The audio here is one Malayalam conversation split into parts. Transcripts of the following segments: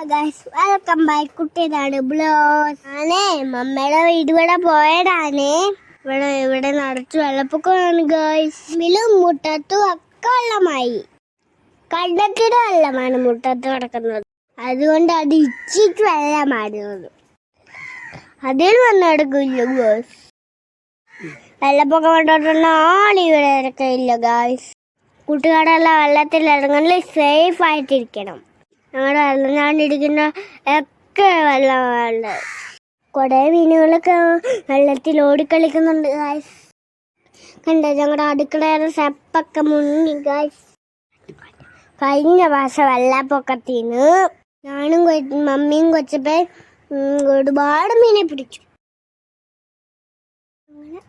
Welcome by കുട്ടിയതാണ് blows. ആണേ മമ്മയുടെ വീട് ഇവിടെ പോയതാണേ ഇവിടെ ഇവിടെ നിറച്ച് വെള്ളപ്പൊക്കമാണ് ഗൈസ് മിലും മുട്ടത്തും ഒക്കെ വെള്ളമായി. കണ്ടത്തിയുടെ വെള്ളമാണ് മുട്ടത്ത് കിടക്കുന്നത്. അതുകൊണ്ട് അത് ഇച്ചിട്ട് വെള്ളമായിരുന്നത് അതിൽ വന്നെടുക്കില്ല ഗേൾസ് വെള്ളപ്പൊക്കം കൊണ്ടോട്ടുള്ള ആളിവിടെ ഇവിടെ ഇറക്കയില്ല ഗായ്സ് കൂട്ടുകാരെല്ലാം വെള്ളത്തിൽ ഇറങ്ങുന്നത് സേഫ് ആയിട്ടിരിക്കണം. ഞങ്ങളുടെ വെള്ളം ഒക്കെ വെള്ളമാണ് കുറേ മീനുകളൊക്കെ വെള്ളത്തിൽ ഓടിക്കളിക്കുന്നുണ്ട് ഗായ്സ് കണ്ടോ ഞങ്ങളുടെ അടുക്കളയുടെ സെപ്പൊക്കെ മുങ്ങി ഗായ്സ് കഴിഞ്ഞ പ്രാവശ്യം വെള്ളപ്പൊക്കത്തിന് ഞാനും മമ്മിയും കൊച്ചപ്പേ ഒരുപാട് മീനെ പിടിച്ചു.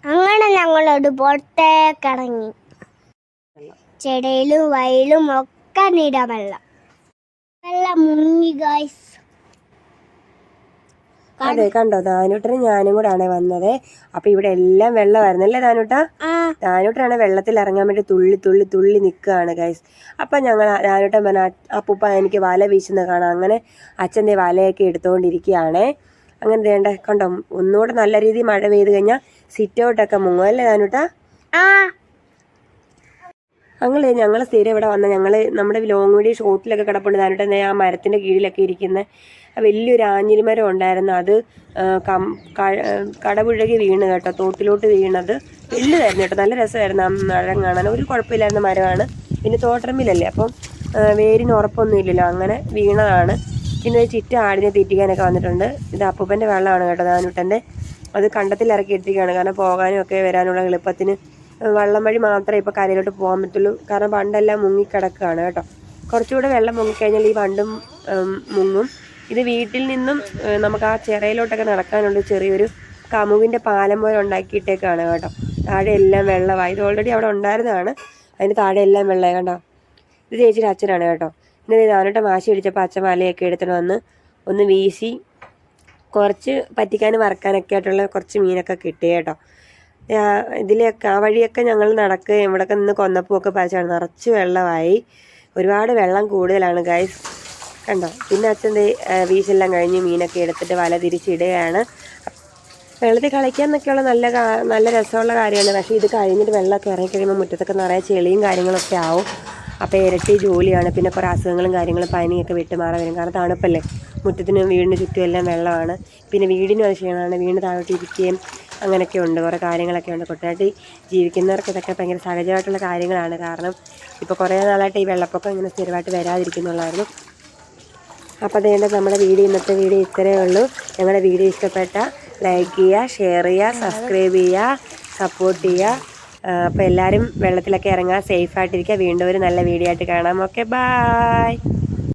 അങ്ങനെ ഞങ്ങളോട് പുറത്തേക്കിറങ്ങി ചെടയിലും വയലും ഒക്കെ നീടാ വെള്ളം മുങ്ങി ഗായ്സ് അതെ കണ്ടോ? ദാനൂട്ടനും ഞാനും കൂടാണ് വന്നത്. അപ്പൊ ഇവിടെ എല്ലാം വെള്ളമായിരുന്നു. അല്ലേ ദാനൂട്ട ആ. ദാനൂട്ടനാണ് വെള്ളത്തിൽ ഇറങ്ങാൻ വേണ്ടി തുള്ളി തുള്ളി തുള്ളി നിൽക്കുകയാണ് ഗൈസ് അപ്പൊ ഞങ്ങൾ ദാനൂട്ടൻ പറഞ്ഞ അപ്പൂപ്പ എനിക്ക് വല വീശുന്ന കാണാം. അങ്ങനെ അച്ഛന്റെ വലയൊക്കെ എടുത്തുകൊണ്ടിരിക്കുകയാണേ അങ്ങനെ വേണ്ട കണ്ടോ ഒന്നുകൂടെ നല്ല രീതിയിൽ മഴ പെയ്ത് കഴിഞ്ഞാൽ സിറ്റ് ഔട്ടൊക്കെ മുങ്ങും. അല്ലേ ദാനൂട്ട ഞങ്ങൾ ഞങ്ങൾ സ്ഥിരം ഇവിടെ വന്ന ഞങ്ങൾ നമ്മുടെ ലോങ് വീഡിയോ ഷോട്ടിലൊക്കെ കിടപ്പുണ്ട്. ദാനൂട്ട ആ മരത്തിന്റെ കീഴിലൊക്കെ ഇരിക്കുന്ന. വലിയൊരു ആഞ്ഞിലി മരം ഉണ്ടായിരുന്നു. അത് കം കടപുഴകി വീണ് കേട്ടോ. തോട്ടിലോട്ട് വീണത്. വലുതായിരുന്നു കേട്ടോ. നല്ല രസമായിരുന്നു. ആ മരം കാണാൻ. ഒരു കുഴപ്പമില്ലായിരുന്ന മരമാണ്. പിന്നെ തോട്ടറമ്പിലല്ലേ അപ്പം വേരിന് ഉറപ്പൊന്നും ഇല്ലല്ലോ അങ്ങനെ വീണതാണ്. പിന്നെ ചിറ്റ ആടിനെ തീറ്റിക്കാനൊക്കെ വന്നിട്ടുണ്ട്. ഇത് അപ്പൂപ്പന്റെ വെള്ളമാണ് കേട്ടോ ഞാനിട്ടന്റെ അത് കണ്ടത്തിൽ ഇറക്കി ഇട്ടിരിക്കുകയാണ് കാരണം പോകാനും ഒക്കെ വരാനുള്ള എളുപ്പത്തിന് വള്ളം വഴി മാത്രമേ ഇപ്പോൾ കരയിലോട്ട് പോകാൻ പറ്റുള്ളൂ. കാരണം പണ്ടെല്ലാം മുങ്ങിക്കിടക്കുകയാണ് കേട്ടോ. കുറച്ചുകൂടെ വെള്ളം മുങ്ങിക്കഴിഞ്ഞാൽ ഈ പണ്ടും മുങ്ങും. ഇത് വീട്ടിൽ നിന്നും നമുക്ക് ആ ചിറയിലോട്ടൊക്കെ നടക്കാനുള്ള ചെറിയൊരു കമുവിന്റെ പാലം പോലെ ഉണ്ടാക്കിയിട്ടേക്കാണ് കേട്ടോ. താഴെ എല്ലാം വെള്ളമായി. ഇത് ഓൾറെഡി അവിടെ ഉണ്ടായിരുന്നതാണ്. അതിന് താഴെ എല്ലാം വെള്ളമായി. കണ്ടോ? ഇത് ചേച്ചിയുടെ അച്ഛനാണ് കേട്ടോ. ഇന്ന് ഞാനോട്ട് വാശി പിടിച്ചപ്പോൾ അച്ഛൻ വലയൊക്കെ എടുത്തിട്ട് വന്ന് ഒന്ന് വീശി കുറച്ച് പറ്റിക്കാനും വറക്കാനൊക്കെ ആയിട്ടുള്ള കുറച്ച് മീനൊക്കെ കിട്ടി കേട്ടോ. ആ, ഇതിലെയൊക്കെ ആ വഴിയൊക്കെ ഞങ്ങൾ നടക്കുകയും ഇവിടെയൊക്കെ നിന്ന് കൊന്നപ്പൂവൊക്കെ പറിച്ചാണ്. നിറച്ച് വെള്ളമായി. ഒരുപാട് വെള്ളം കൂടുതലാണ് ഗൈസ് കണ്ടോ? പിന്നെ അച്ഛൻ വീശെല്ലാം കഴിഞ്ഞ് മീനൊക്കെ എടുത്തിട്ട് വല തിരിച്ചിടുകയാണ്. വെള്ളത്തിൽ കളിക്കാന്നൊക്കെയുള്ള നല്ല നല്ല രസമുള്ള കാര്യമാണ്. പക്ഷേ ഇത് കഴിഞ്ഞിട്ട് വെള്ളമൊക്കെ ഇറങ്ങിക്കഴിയുമ്പോൾ മുറ്റത്തൊക്കെ നിറയെ ചെളിയും കാര്യങ്ങളൊക്കെ ആവും. അപ്പോൾ ഇരട്ടി ജോലിയാണ്. പിന്നെ കുറേ അസുഖങ്ങളും കാര്യങ്ങളും പനിയൊക്കെ വിട്ടുമാറി വരും. കാരണം തണുപ്പല്ലേ? മുറ്റത്തിനും വീടിന് ചുറ്റും എല്ലാം വെള്ളമാണ്. പിന്നെ വീടിനും അത് ക്ഷീണമാണ്. വീണ് താഴോട്ട് ഇരിക്കുകയും അങ്ങനെയൊക്കെ ഉണ്ട് കുറേ കാര്യങ്ങളൊക്കെ ഉണ്ട് കുട്ടനാട്ടിൽ ജീവിക്കുന്നവർക്ക് ഇതൊക്കെ ഭയങ്കര സഹജമായിട്ടുള്ള കാര്യങ്ങളാണ്. കാരണം ഇപ്പോൾ കുറേ നാളായിട്ട് ഈ വെള്ളപ്പൊക്കം ഇങ്ങനെ സ്ഥിരമായിട്ട് വരാതിരിക്കുന്നുള്ളായിരുന്നു. അപ്പോൾ അതുകൊണ്ട് നമ്മുടെ വീഡിയോ ഇന്നത്തെ വീഡിയോ ഇത്രയേ ഉള്ളൂ. ഞങ്ങളുടെ വീഡിയോ ഇഷ്ടപ്പെട്ട ലൈക്ക് ചെയ്യുക ഷെയർ ചെയ്യുക സബ്സ്ക്രൈബ് ചെയ്യുക സപ്പോർട്ട് ചെയ്യുക. അപ്പോൾ എല്ലാവരും വെള്ളത്തിലൊക്കെ ഇറങ്ങുക സേഫായിട്ടിരിക്കുക വീണ്ടും ഒരു നല്ല വീഡിയോ ആയിട്ട് കാണാം. Okay bye